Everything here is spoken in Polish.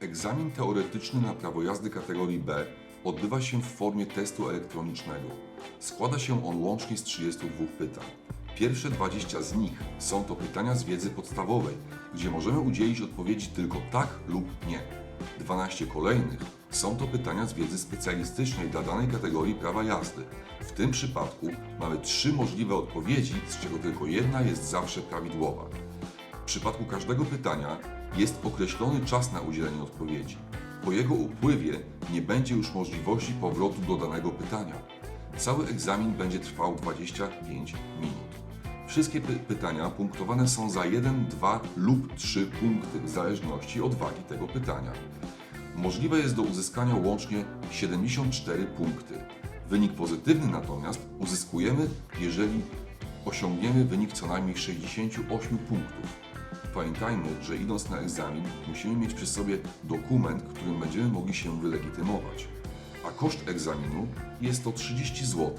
Egzamin teoretyczny na prawo jazdy kategorii B odbywa się w formie testu elektronicznego. Składa się on łącznie z 32 pytań. Pierwsze 20 z nich są to pytania z wiedzy podstawowej, gdzie możemy udzielić odpowiedzi tylko tak lub nie. 12 kolejnych są to pytania z wiedzy specjalistycznej dla danej kategorii prawa jazdy. W tym przypadku mamy trzy możliwe odpowiedzi, z czego tylko jedna jest zawsze prawidłowa. W przypadku każdego pytania jest określony czas na udzielenie odpowiedzi. Po jego upływie nie będzie już możliwości powrotu do danego pytania. Cały egzamin będzie trwał 25 minut. Wszystkie py- pytania punktowane są za 1, 2 lub 3 punkty w zależności od wagi tego pytania. Możliwe jest do uzyskania łącznie 74 punkty. Wynik pozytywny natomiast uzyskujemy, jeżeli osiągniemy wynik co najmniej 68 punktów. Pamiętajmy, że idąc na egzamin musimy mieć przy sobie dokument, którym będziemy mogli się wylegitymować. A koszt egzaminu jest to 30 zł.